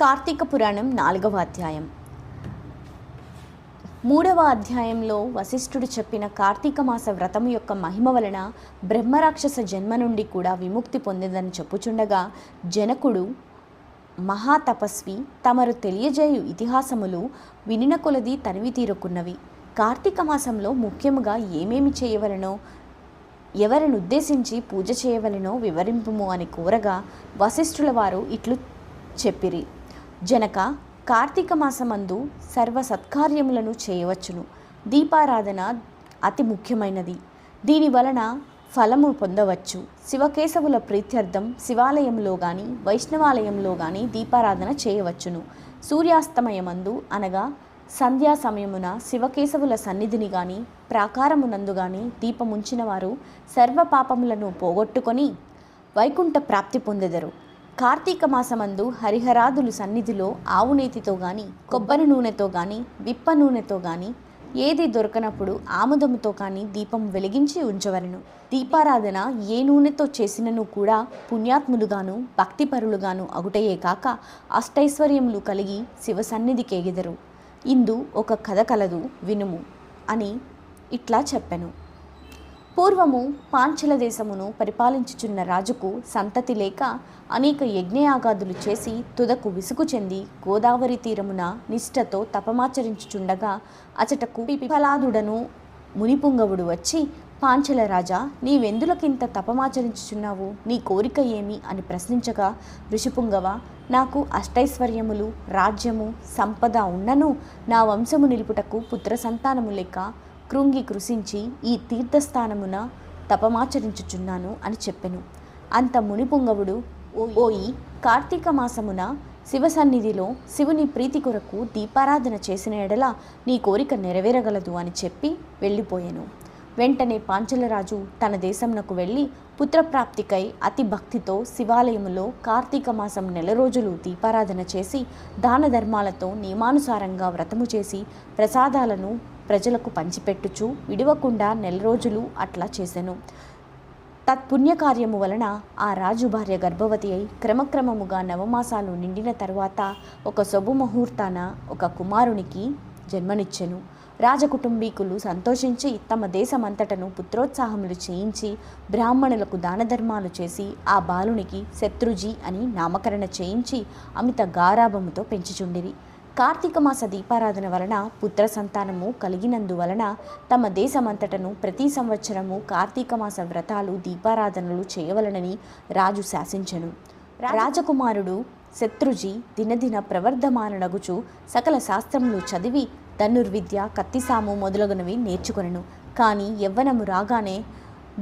కార్తీక పురాణం నాలుగవ అధ్యాయం. మూడవ అధ్యాయంలో వశిష్ఠుడు చెప్పిన కార్తీక మాస వ్రతము యొక్క మహిమ వలన బ్రహ్మరాక్షస జన్మ నుండి కూడా విముక్తి పొందిందని చెప్పుచుండగా జనకుడు మహాతపస్వి తమరు తెలియజేయు ఇతిహాసములు వినిన కొలది తనివి తీరుకున్నవి. కార్తీక మాసంలో ముఖ్యముగా ఏమేమి చేయవలనో ఎవరిని ఉద్దేశించి పూజ చేయవలెనో వివరింపుము అని కోరగా వశిష్ఠుల వారు ఇట్లు చెప్పిరి. జనక కార్తీక మాసమందు సర్వ సత్కార్యములను చేయవచ్చును. దీపారాధన అతి ముఖ్యమైనది. దీని వలన ఫలము పొందవచ్చు. శివకేశవుల ప్రీత్యర్థం శివాలయంలో కానీ వైష్ణవాలయంలో కానీ దీపారాధన చేయవచ్చును. సూర్యాస్తమయమందు అనగా సంధ్యా సమయమున శివకేశవుల సన్నిధిని గాని ప్రాకారమునందు గాని దీపముంచిన వారు సర్వ పాపములను పోగొట్టుకొని వైకుంఠ ప్రాప్తి పొందెదరు. కార్తీక మాసమందు హరిహరాదులు సన్నిధిలో ఆవు నేతితో గాని కొబ్బరి నూనెతో గాని విప్ప నూనెతో గాని ఏది దొరకనప్పుడు ఆముదముతో కానీ దీపం వెలిగించి ఉంచవలను. దీపారాధన ఏ నూనెతో చేసినను కూడా పుణ్యాత్ములుగాను భక్తిపరులుగాను అగుటయే కాక అష్టైశ్వర్యములు కలిగి శివ సన్నిధికేగెదరు ఇందు ఒక కథ కలదు వినుము అని ఇట్లా చెప్పాను. పూర్వము పాంచల దేశమును పరిపాలించుచున్న రాజుకు సంతతి లేక అనేక యజ్ఞయాగాదులు చేసి తుదకు విసుగు చెంది గోదావరి తీరమున నిష్ఠతో తపమాచరించుచుండగా అచటకు పిపలాదుడను మునిపుంగవుడు వచ్చి పాంచల రాజా నీవెందులకింత తపమాచరించుచున్నావు? నీ కోరిక ఏమి? అని ప్రశ్నించగా ఋషిపుంగవ నాకు అష్టైశ్వర్యములు రాజ్యము సంపద ఉన్నను. నా వంశము నిలుపుటకు పుత్ర సంతానము లేక కృంగి కృషించి ఈ తీర్థస్థానమున తపమాచరించుచున్నాను అని చెప్పెను. అంత మునిపుంగవుడు ఓయి కార్తీక మాసమున శివ సన్నిధిలో శివుని ప్రీతి కొరకు దీపారాధన చేసిన ఎడల నీ కోరిక నెరవేరగలదు అని చెప్పి వెళ్ళిపోయాను. వెంటనే పాంచలరాజు తన దేశంనకు వెళ్ళి పుత్రప్రాప్తికై అతి భక్తితో శివాలయములో కార్తీక మాసం నెల రోజులు దీపారాధన చేసి దాన ధర్మాలతో నియమానుసారంగా వ్రతము చేసి ప్రసాదాలను ప్రజలకు పంచిపెట్టుచు విడవకుండా నెల రోజులు అట్లా చేసెను. తత్పుణ్యకార్యము వలన ఆ రాజు భార్య గర్భవతి అయి క్రమక్రమముగా నవమాసాలు నిండిన తరువాత ఒక శుభముహూర్తాన ఒక కుమారునికి జన్మనిచ్చెను. రాజకుటుంబీకులు సంతోషించి తమ దేశమంతటను పుత్రోత్సాహములు చేయించి బ్రాహ్మణులకు దానధర్మాలు చేసి ఆ బాలునికి శత్రుజీ అని నామకరణ చేయించి అమిత గారాభముతో పెంచుచుండిరి. కార్తీక మాస దీపారాధన వలన పుత్ర సంతానము కలిగినందువలన తమ దేశమంతటను ప్రతి సంవత్సరము కార్తీక మాస వ్రతాలు దీపారాధనలు చేయవలనని రాజు శాసించను. రాజకుమారుడు శత్రుజీ దినదిన ప్రవర్ధమాననగుచు సకల శాస్త్రములు చదివి ధనుర్విద్య కత్తిసాము మొదలగునవి నేర్చుకొనెను. కానీ యవ్వనము రాగానే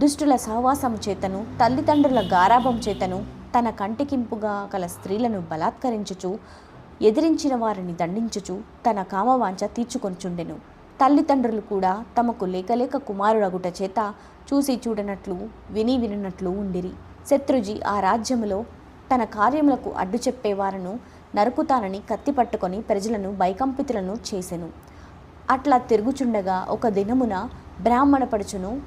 దుష్టుల సహవాసము చేతను తల్లిదండ్రుల గారాభం చేతను తన కంటికింపుగా గల స్త్రీలను బలాత్కరించుచు ఎదిరించిన వారిని దండించుచు తన కామవాంఛ తీర్చుకొనిచుండెను. తల్లిదండ్రులు కూడా తమకు లేకలేక కుమారుడగుట చేత చూసి చూడనట్లు విని విననట్లు ఉండిరి. శత్రుజీ ఆ రాజ్యములో తన కార్యములకు అడ్డు చెప్పేవారను నరుకుతానని కత్తి పట్టుకొని ప్రజలను భయకంపితులను చేసెను. అట్లా తిరుగుచుండగా ఒక దినమున బ్రాహ్మణ పడుచును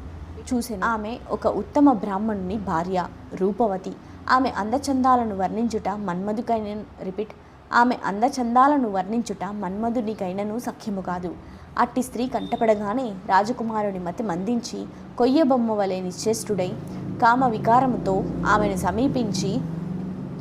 చూసెను. ఆమె ఒక ఉత్తమ బ్రాహ్మణుని భార్య రూపవతి. ఆమె అందచందాలను వర్ణించుట మన్మధుకైన రిపీట్ ఆమె అందచందాలను వర్ణించుట మన్మధునికైనను సఖ్యము కాదు. అట్టి స్త్రీ కంటపడగానే రాజకుమారుని మతి మందించి కొయ్య బొమ్మ వలె నిశ్చేష్టుడై కామ వికారముతో ఆమెను సమీపించి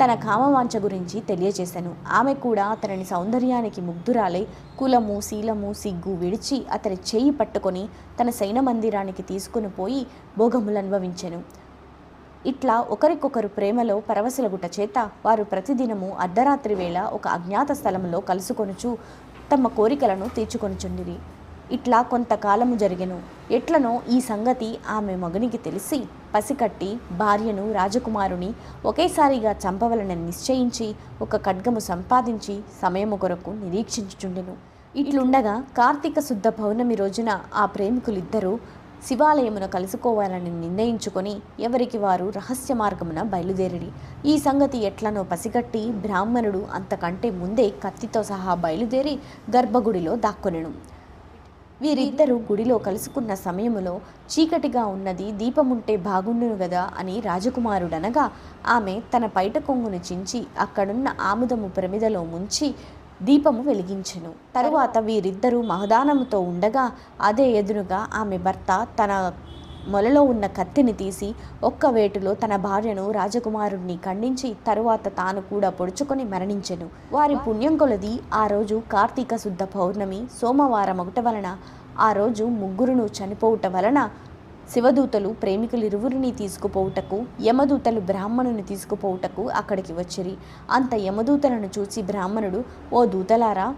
తన కామవాంఛ గురించి తెలియజేశాను ఆమె కూడా అతని సౌందర్యానికి ముగ్ధురాలై కులము శీలము సిగ్గు విడిచి అతని చేయి పట్టుకొని తన సైన మందిరానికి తీసుకుని పోయి భోగములు అనుభవించెను ఇట్లా ఒకరికొకరు ప్రేమలో పరవశలగుట చేత వారు ప్రతిదినము అర్ధరాత్రి వేళ ఒక అజ్ఞాత స్థలములో కలుసుకొనుచు తమ కోరికలను తీర్చుకొనుచుండిరి. ఇట్లా కొంతకాలము జరిగెను. ఎట్లనో ఈ సంగతి ఆమె మగునికి తెలిసి పసికట్టి భార్యను రాజకుమారుని ఒకేసారిగా చంపవలనని నిశ్చయించి ఒక ఖడ్గము సంపాదించి సమయము కొరకు నిరీక్షించుచుండెను. ఇట్లుండగా కార్తీక శుద్ధ పౌర్ణమి రోజున ఆ ప్రేమికులిద్దరూ శివాలయమున కలుసుకోవాలని నిర్ణయించుకొని ఎవరికి వారు రహస్య మార్గమున బయలుదేరిడి ఈ సంగతి ఎట్లనో పసిగట్టి బ్రాహ్మణుడు అంతకంటే ముందే కత్తితో సహా బయలుదేరి గర్భగుడిలో దాక్కొనెను. వీరిద్దరూ గుడిలో కలుసుకున్న సమయములో చీకటిగా ఉన్నది దీపముంటే బాగుండును గదా అని రాజకుమారుడనగా ఆమె తన పైట కొంగును చించి అక్కడున్న ఆముదము ప్రమిదలో ముంచి దీపము వెలిగించెను. తరువాత వీరిద్దరూ మహదానముతో ఉండగా అదే ఎదురుగా ఆమె భర్త తన మొలలో ఉన్న కత్తిని తీసి ఒక్క వేటులో తన భార్యను రాజకుమారుణ్ణి ఖండించి తరువాత తాను కూడా పొడుచుకొని మరణించెను. వారి పుణ్యం కొలది ఆ రోజు కార్తీక శుద్ధ పౌర్ణమి సోమవారం ఒకట వలన ఆ రోజు ముగ్గురును చనిపోవుట వలన శివదూతలు ప్రేమికులు ఇరువురిని తీసుకుపోవుటకు యమదూతలు బ్రాహ్మణుని తీసుకుపోవుటకు అక్కడికి వచ్చిరి. అంత యమదూతలను చూసి బ్రాహ్మణుడు ఓ దూతలారా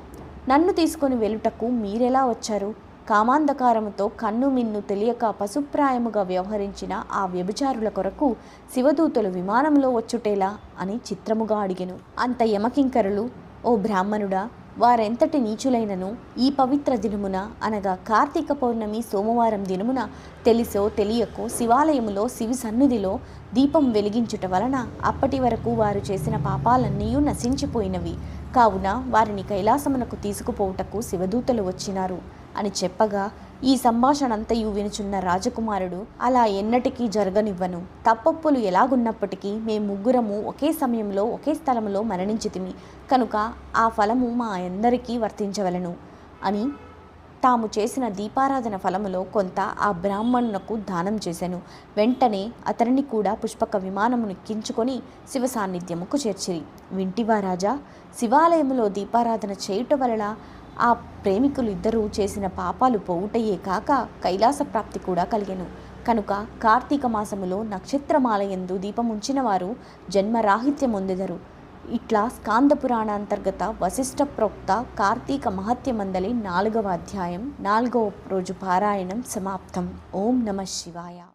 నన్ను తీసుకొని వెలుటకు మీరెలా వచ్చారు? కామాంధకారముతో కన్ను మిన్ను తెలియక పశుప్రాయముగా వ్యవహరించిన ఆ వ్యభిచారుల కొరకు శివదూతలు విమానంలో వచ్చుటేలా? అని చిత్రముగా అడిగెను. అంత యమకింకరులు ఓ బ్రాహ్మణుడా వారెంతటి నీచులైనను ఈ పవిత్ర దినమున అనగా కార్తీక పౌర్ణమి సోమవారం దినమున తెలిసో తెలియకో శివాలయములో శివి సన్నిధిలో దీపం వెలిగించుట వలన అప్పటి వరకు వారు చేసిన పాపాలన్నీ నశించిపోయినవి. కావున వారిని కైలాసమునకు తీసుకుపోవుటకు శివదూతలు వచ్చినారు అని చెప్పగా ఈ సంభాషణంతయు వినుచున్న రాజకుమారుడు అలా ఎన్నటికీ జరగనివ్వను. తప్పొప్పులు ఎలాగున్నప్పటికీ మేము ముగ్గురము ఒకే సమయంలో ఒకే స్థలంలో మరణించితిమి. కనుక ఆ ఫలము మా అందరికీ వర్తించవలను అని తాము చేసిన దీపారాధన ఫలములో కొంత ఆ బ్రాహ్మణునకు దానం చేశాను వెంటనే అతనిని కూడా పుష్పక విమానమును ఎక్కించుకొని శివ సాన్నిధ్యముకు చేర్చిరి. వింటివా రాజా శివాలయములో దీపారాధన చేయుట వలన ఆ ప్రేమికులు ఇద్దరూ చేసిన పాపాలు పోవుటయే కాక కైలాస ప్రాప్తి కూడా కలిగెను. కనుక కార్తీక మాసములో నక్షత్రమాలయందు దీపముంచిన వారు జన్మరాహిత్యమొందెదరు. ఇట్లా స్కాంద పురాణ అంతర్గత వశిష్ఠ ప్రోక్త కార్తీక మహత్యమందలి నాలుగవ అధ్యాయం నాలుగవ రోజు పారాయణం సమాప్తం. ఓం నమ శివాయ.